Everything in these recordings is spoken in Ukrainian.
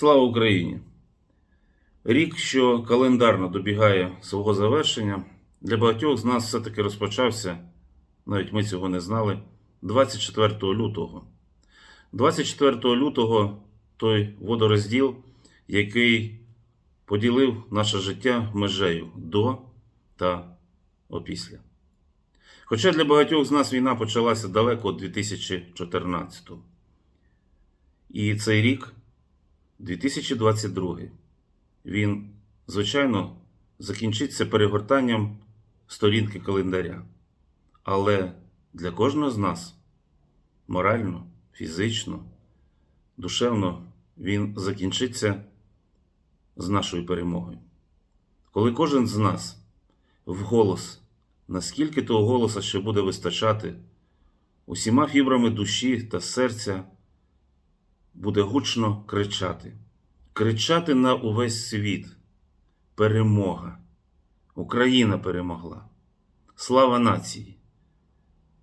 Слава Україні! Рік, що календарно добігає свого завершення, для багатьох з нас все-таки розпочався, навіть ми цього не знали, 24 лютого. 24 лютого той водорозділ, який поділив наше життя межею до та опісля. Хоча для багатьох з нас війна почалася далеко від 2014-го. І цей рік 2022. Він, звичайно, закінчиться перегортанням сторінки календаря. Але для кожного з нас морально, фізично, душевно він закінчиться з нашою перемогою. Коли кожен з нас вголос, наскільки того голоса ще буде вистачати, усіма фібрами душі та серця буде гучно кричати, кричати на увесь світ. Перемога. Україна перемогла. Слава нації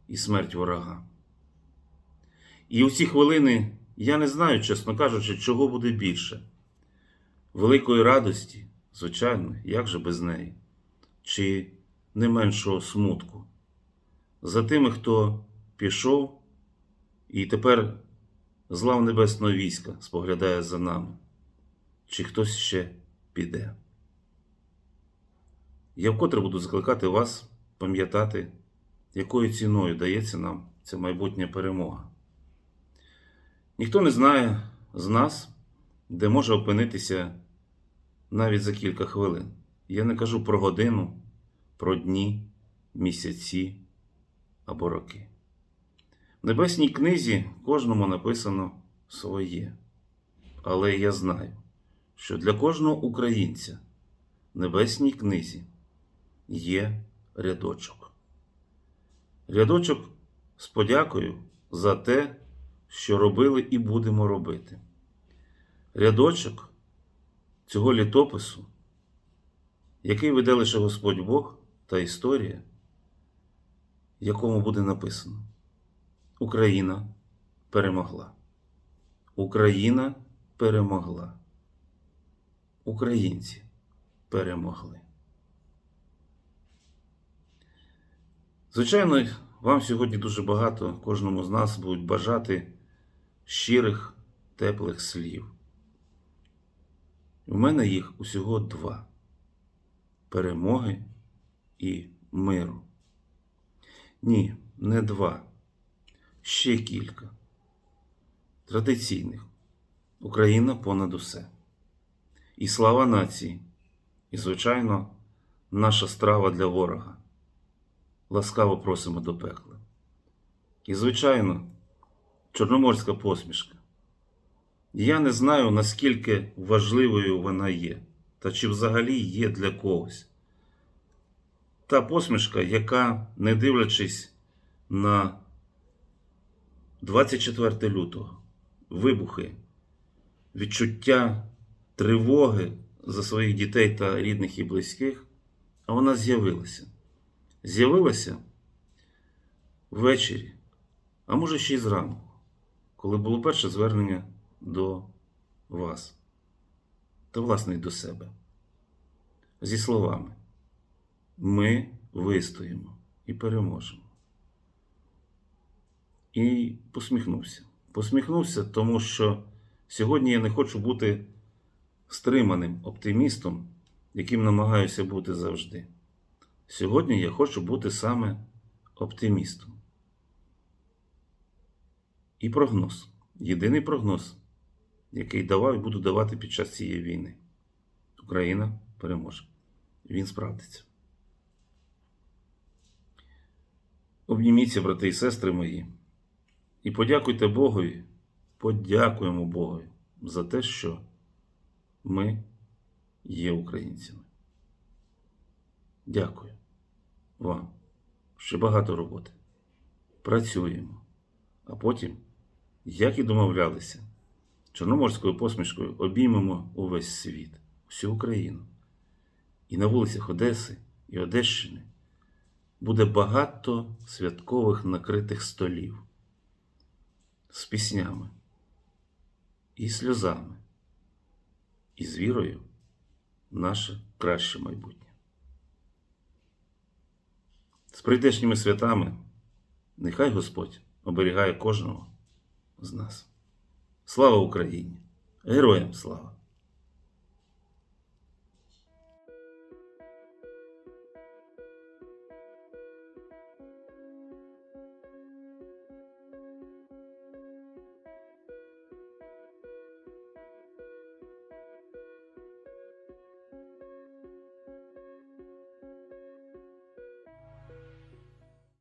і смерть ворога. І у ці хвилини я не знаю, чесно кажучи, чого буде більше. Великої радості, звичайно, як же без неї, чи не меншого смутку. За тими, хто пішов і тепер з лав небесного війська споглядає за нами, чи хтось ще піде. Я вкотре буду закликати вас пам'ятати, якою ціною дається нам ця майбутня перемога. Ніхто не знає з нас, де може опинитися навіть за кілька хвилин. Я не кажу про годину, про дні, місяці або роки. Небесній книзі кожному написано своє. Але я знаю, що для кожного українця в небесній книзі є рядочок. Рядочок з подякою за те, що робили і будемо робити. Рядочок цього літопису, який веде лише Господь Бог та історія, якому буде написано. Україна перемогла. Україна перемогла. Українці перемогли. Звичайно, вам сьогодні дуже багато, кожному з нас будуть бажати щирих, теплих слів. У мене їх усього два: перемоги і миру. Ні, не два ще кілька. Традиційних. Україна понад усе. І слава нації, і, звичайно, наша страва для ворога. Ласкаво просимо до пекла. І, звичайно, чорноморська посмішка. Я не знаю, наскільки важливою вона є, та чи взагалі є для когось. Та посмішка, яка, не дивлячись на 24 лютого. Вибухи, відчуття тривоги за своїх дітей та рідних і близьких, а вона з'явилася. З'явилася ввечері, а може ще й зранку, коли було перше звернення до вас та, власне, й до себе. Зі словами: ми вистоїмо і переможемо. І посміхнувся. Посміхнувся, тому що сьогодні я не хочу бути стриманим оптимістом, яким намагаюся бути завжди. Сьогодні я хочу бути саме оптимістом. І прогноз. Єдиний прогноз, який давав і буду давати під час цієї війни. Україна переможе. Він справдиться. Обніміться, брати і сестри мої. І подякуйте Богові, подякуємо Богові за те, що ми є українцями. Дякую вам. Ще багато роботи. Працюємо. А потім, як і домовлялися, чорноморською посмішкою обіймемо увесь світ, всю Україну. І на вулицях Одеси і Одещини буде багато святкових накритих столів з піснями і сльозами, і з вірою в наше краще майбутнє. З прийдешніми святами нехай Господь оберігає кожного з нас. Слава Україні! Героям слава!